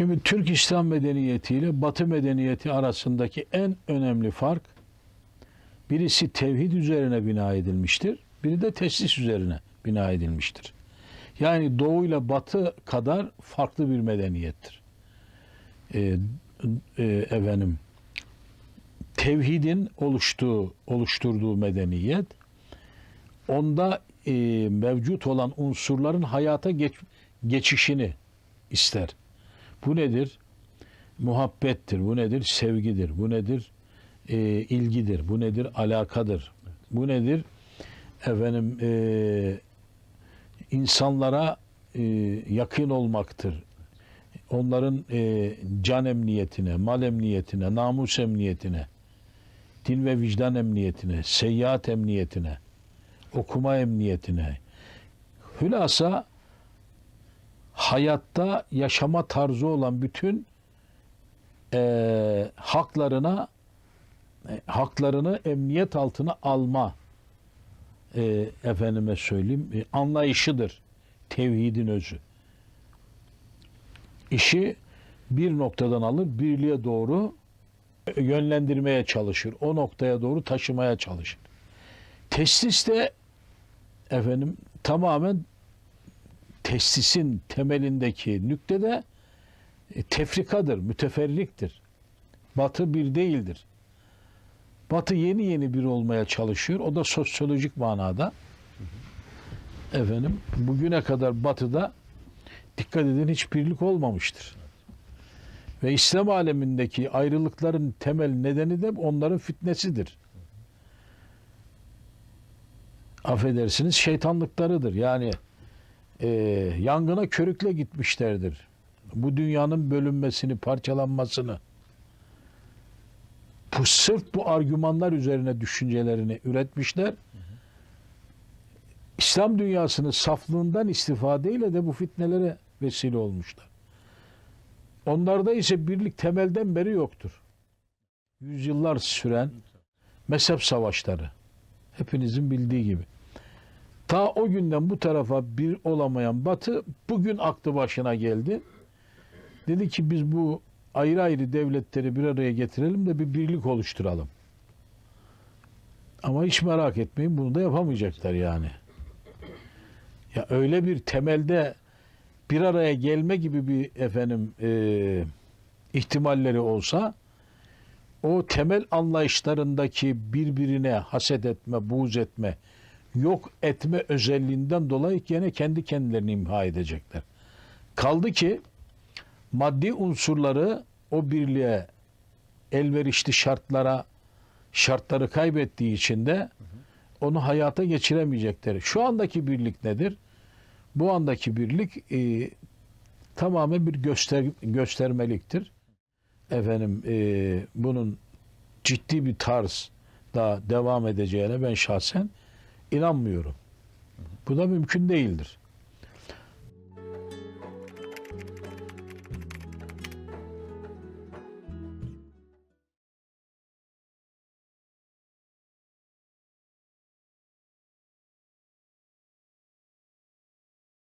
Şimdi Türk İslam medeniyeti ile Batı medeniyeti arasındaki en önemli fark birisi tevhid üzerine bina edilmiştir. Biri de teslis üzerine bina edilmiştir. Yani Doğu ile Batı kadar farklı bir medeniyettir. Ee, e, efendim tevhidin oluştuğu oluşturduğu medeniyet onda e, mevcut olan unsurların hayata geç, geçişini ister. Bu nedir? Muhabbettir. Bu nedir? Sevgidir. Bu nedir? E, ilgidir. Bu nedir? Alakadır. Bu nedir? Efendim e, insanlara e, yakın olmaktır. Onların e, can emniyetine, mal emniyetine, namus emniyetine, din ve vicdan emniyetine, seyahat emniyetine, okuma emniyetine. Hülasa hayatta yaşama tarzı olan bütün e, haklarına e, haklarını emniyet altına alma e, efendime söyleyeyim e, anlayışıdır tevhidin özü. İşi bir noktadan alır birliğe doğru yönlendirmeye çalışır. O noktaya doğru taşımaya çalışır. Teslis de efendim tamamen testisin temelindeki nükte de e, tefrikadır, müteferriktir. Batı bir değildir. Batı yeni yeni bir olmaya çalışıyor. O da sosyolojik manada. Efendim bugüne kadar Batı'da dikkat edin hiç birlik olmamıştır. Ve İslam alemindeki ayrılıkların temel nedeni de onların fitnesidir. Affedersiniz şeytanlıklarıdır. Yani e, yangına körükle gitmişlerdir. Bu dünyanın bölünmesini, parçalanmasını bu sırf bu argümanlar üzerine düşüncelerini üretmişler. İslam dünyasının saflığından istifadeyle de bu fitnelere vesile olmuşlar. Onlarda ise birlik temelden beri yoktur. Yüzyıllar süren mezhep savaşları. Hepinizin bildiği gibi. Ta o günden bu tarafa bir olamayan Batı bugün aklı başına geldi. Dedi ki biz bu ayrı ayrı devletleri bir araya getirelim de bir birlik oluşturalım. Ama hiç merak etmeyin bunu da yapamayacaklar yani. Ya öyle bir temelde bir araya gelme gibi bir efendim e, ihtimalleri olsa o temel anlayışlarındaki birbirine haset etme, buğz etme, yok etme özelliğinden dolayı gene kendi kendilerini imha edecekler. Kaldı ki maddi unsurları o birliğe elverişli şartlara şartları kaybettiği için de onu hayata geçiremeyecekler. Şu andaki birlik nedir? Bu andaki birlik e, tamamen bir göster göstermeliktir. Efendim e, bunun ciddi bir tarz da devam edeceğine ben şahsen inanmıyorum. Bu da mümkün değildir.